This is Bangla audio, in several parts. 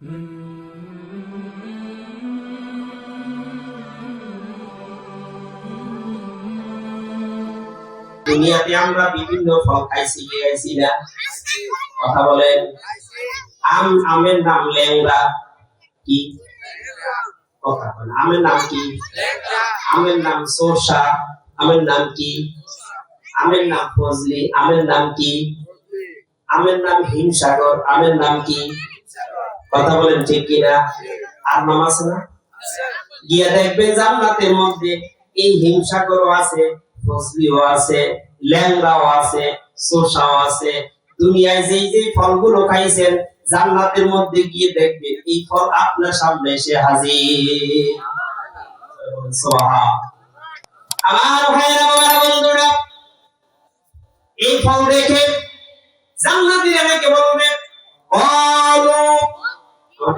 দুনিয়াতে আমরা বিভিন্ন ফল খাইছি না। কথা বলেন। আম, আমের নাম কি? আমের নাম কি? আমের নাম সরষা। আমের নাম কি? আমের নাম ফজলি। আমের নাম কি? আমের নাম হিমসাগর। আমের নাম কি? কথা বলেন ঠিক কিনা? আর নাম আছে না? গিয়ে দেখবেন জান্নাতের মধ্যে এই হিমসাগরও আছে ফসলিও আছে, ল্যাংড়াও আছে শসাও আছে। দুনিয়ায় যেই যে ফলগুলো খাইছেন, জান্নাতের মধ্যে গিয়ে দেখবেন এই ফল আপনার সামনে এসে হাজির। সোহা আমার ভাইয়েরা বন্ধুরা, এই ফল দেখে জান্নাতীরা নাকি বলবে অলু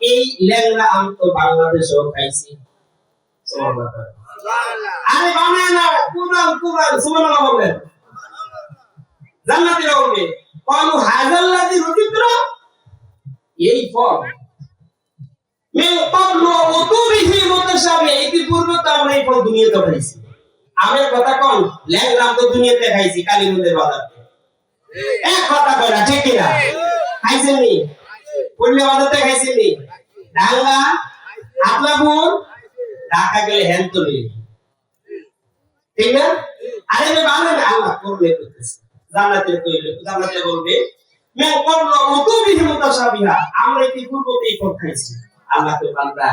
এই ল্যাংড়া আম তো বাংলাদেশেও খাইছি। আরে বানায় না কুরআন কুরআন সুবহানাল্লাহ বলবেন। জান্নাতীরা বলবে কালু হাযাল্লাযী রুজিকরা এই ফল। মিন ক্বাবলু উতুবিহি মুতাশাবিহ, ইতিপূর্বে তো আমরা এই ফল দুনিয়াতে খাইছি। আমের কথা কোন, ল্যাংড়া তো দুনিয়াতে খাইছি, কালীগঞ্জের বাজারে এক কথা কইরা, ঠিক কিনা? খাইছেন নি? বাজারতে খাইছেন নি ডাঙ্গা আপলাপুর ঢাকা গেলে হ্যান তুলি। ঠিক না? আরে আমি বাংলা আল্লাহ করবে করতেছে। কইলে, জান্নাতে বলবে, মে করল মতো বিহি মুতাশাবিহা। আমরা কি পূর্বতেই ফল খাইছি? আল্লাহ তো বান্দা,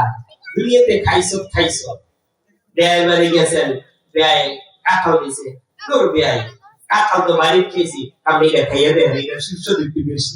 দুনিয়াতে খাইছো খাইছো। ব্যয় বাড়ি গেছেন ব্যয় কাঁঠাল দিছে। তোর ব্যয় কাঁঠাল তো বাড়ি খেয়েছি। আমি এটা খাইয়ে দেয় এটা দিকটি বেশি।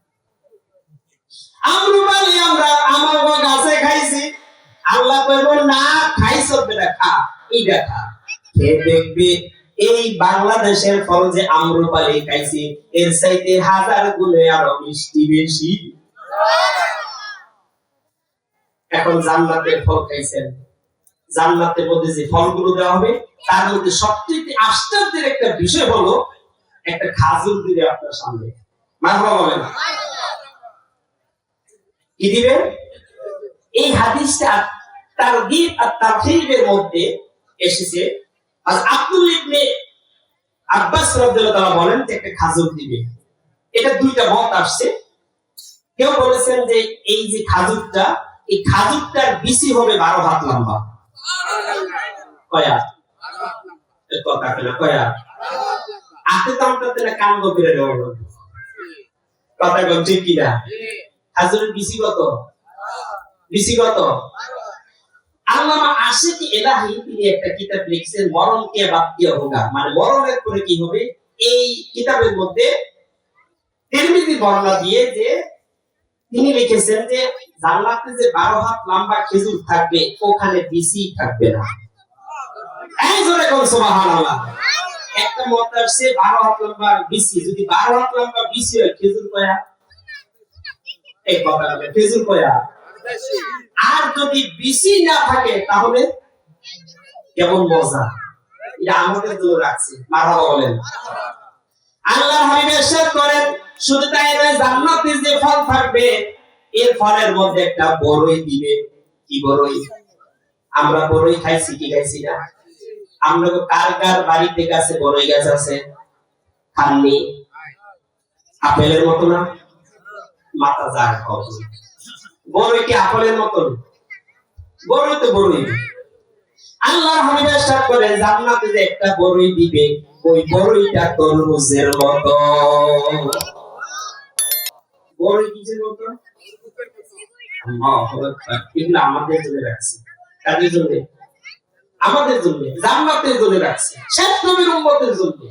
আমরা আমার গাছে খাইছি। আল্লাহ কইব, না, খাইছ বেটা, খা, এইটা খা। দেখবি এই বাংলাদেশের ফল যে খাইছি, এর চাইতে হাজার গুণে আরও মিষ্টি বেশি। এখন জান্নাতের ফল খাইছেন। জান্নাতের মধ্যে যে ফলগুলো দেওয়া হবে, তার মধ্যে সবচেয়ে আশ্চর্যের একটা বিষয় হলো, একটা খাজুর দিবে আপনার সামনে। মারবা বলেন। কি দিবেন এই হাদিসটা তারগীব আর তারহিবের মধ্যে এসেছে। আর আব্দুল ইবনে আব্বাস রাদিয়াল্লাহু বলেন যে একটা খাজুর দিবে। এটা দুইটা মত আসছে। কেউ বলেছেন যে এই যে খাজুরটা এই খাজুরটার বিসি হবে বারো হাত লম্বা। কয়া কথা কেনা কয়া আতে দামটাতে না কান গভীরে দেওয়া কথা কম কিনা? হাজরের বিসি কত? বিসি কত? আল্লামা এলাহি, তিনি একটা কিতাব লিখছেন হোগা মানে মরণের পরে কি হবে? এই কিতাবের মধ্যে তিরমিজি বর্ণনা দিয়ে যে তিনি লিখেছেন যে, জান্নাতে যে বারো হাত লম্বা খেজুর থাকবে, ওখানে বিসি থাকবে না। এই কোন সুবহানাল্লাহ। একটা মত আসছে, বারো হাত লম্বা বিসি। যদি বারো হাত লম্বা বিসি হয়, খেজুর এই বলে খেজুর কয়া আর যদি বিসি না থাকে, তাহলে কেমন মজা? এটা আমাদের জন্য রাখছে, মারহাবা বলেন। আল্লাহ হাবিব ইরশাদ করেন, শুধু তাই নয় জান্নাতে যে ফল থাকবে, এর ফলের মধ্যে একটা বড়ই দিবে। কি বড়ই? আমরা বড়ই খাইছি, কি খাইছি না? আমরা কার কার বাড়িতে গাছে বড়ই গাছ আছে? খাননি? আপেলের মতো না? মাথা যায় কত বড়ই কি আপেলের মতন? বড়ই তো বড়ই। আল্লাহ বলেন জান্নাতে যে একটা বড়ই দিবে, ওই বড়ইটা তরমুজের মতো বড়ই মতো আমাদের জন্য রাখছে। কাদের জন্য? আমাদের জন্য, জান্নাতের জন্য রাখছে। শেষ নবীর উম্মতের জন্য।